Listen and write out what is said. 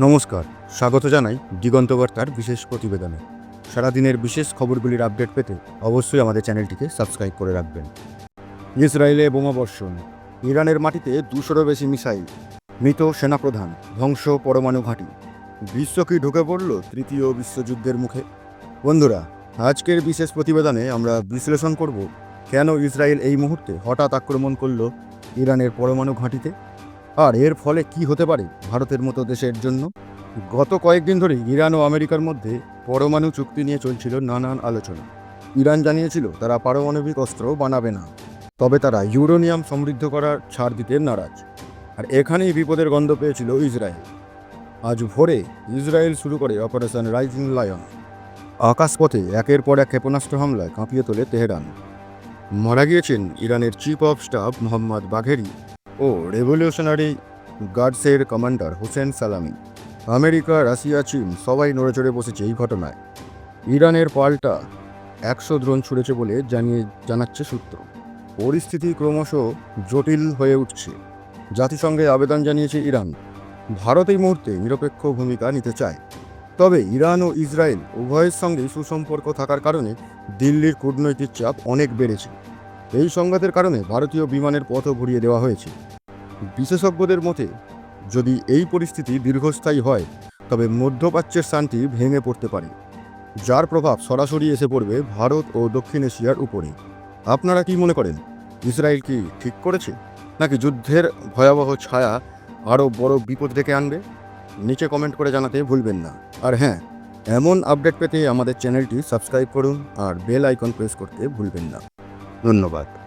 নমস্কার, স্বাগত জানাই দিগন্ত বার্তার বিশেষ প্রতিবেদনে। সারাদিনের বিশেষ খবরগুলির আপডেট পেতে অবশ্যই আমাদের চ্যানেলটিকে সাবস্ক্রাইব করে রাখবেন। ইসরায়েলে বোমা বর্ষণ, ইরানের মাটিতে দুশোরও বেশি মিসাইল, মৃত সেনাপ্রধান, ধ্বংস পরমাণু ঘাঁটি। বিশ্ব কি ঢুকে পড়ল তৃতীয় বিশ্বযুদ্ধের মুখে? বন্ধুরা, আজকের বিশেষ প্রতিবেদনে আমরা বিশ্লেষণ করব, কেন ইসরায়েল এই মুহূর্তে হঠাৎ আক্রমণ করল ইরানের পরমাণু ঘাঁটিতে? আর এর ফলে কি হতে পারে ভারতের মতো দেশের জন্য? গত কয়েকদিন ধরে ইরান ও আমেরিকার মধ্যে পরমাণু চুক্তি নিয়ে চলছিল নানান আলোচনা। ইরান জানিয়েছিল তারা পারমাণবিক অস্ত্র বানাবে না, তবে তারা ইউরোনিয়াম সমৃদ্ধ করার ছাড় দিতে নারাজ। আর এখানেই বিপদের গন্ধ পেয়েছিল ইসরায়েল। আজ ভোরে ইসরায়েল শুরু করে অপারেশন রাইজিং লায়ন। আকাশপথে একের পর এক ক্ষেপণাস্ত্র হামলায় কাঁপিয়ে তোলে তেহরান। মারা গিয়েছেন ইরানের chief of staff Mohammad Bagheri. O revolutionary গার্ডসের commander Hossein Salami. America, Russia, চীন সবাই নড়েচড়ে বসেছে এই ঘটনায়। ইরানের পাল্টা একশো ড্রোন ছুড়েছে বলে জানিয়ে জানাচ্ছে সূত্র। পরিস্থিতি ক্রমশ জটিল হয়ে উঠছে। জাতিসংঘে আবেদন জানিয়েছে ইরান, ভারত এই মুহূর্তে নিরপেক্ষ ভূমিকা নিতে চায়। তবে ইরান ও ইসরায়েল উভয়ের সঙ্গে সুসম্পর্ক থাকার কারণে দিল্লির কূটনৈতিক চাপ অনেক বেড়েছে। এই সংঘাতের কারণে ভারতীয় বিমানের পথও ঘুরিয়ে দেওয়া হয়েছে। বিশেষজ্ঞদের মতে, যদি এই পরিস্থিতি দীর্ঘস্থায়ী হয়, তবে মধ্যপ্রাচ্যের শান্তি ভেঙে পড়তে পারে, যার প্রভাব সরাসরি এসে পড়বে ভারত ও দক্ষিণ এশিয়ার উপরে। আপনারা কি মনে করেন, ইসরায়েল কি ঠিক করেছে, নাকি যুদ্ধের ভয়াবহ ছায়া আরও বড় বিপদ ডেকে আনবে? নিচে কমেন্ট করে জানাতে ভুলবেন না। আর হ্যাঁ এমন আপডেট পেতে আমাদের চ্যানেলটি সাবস্ক্রাইব করুন আর বেল আইকন প্রেস করতে ভুলবেন না। ধন্যবাদ।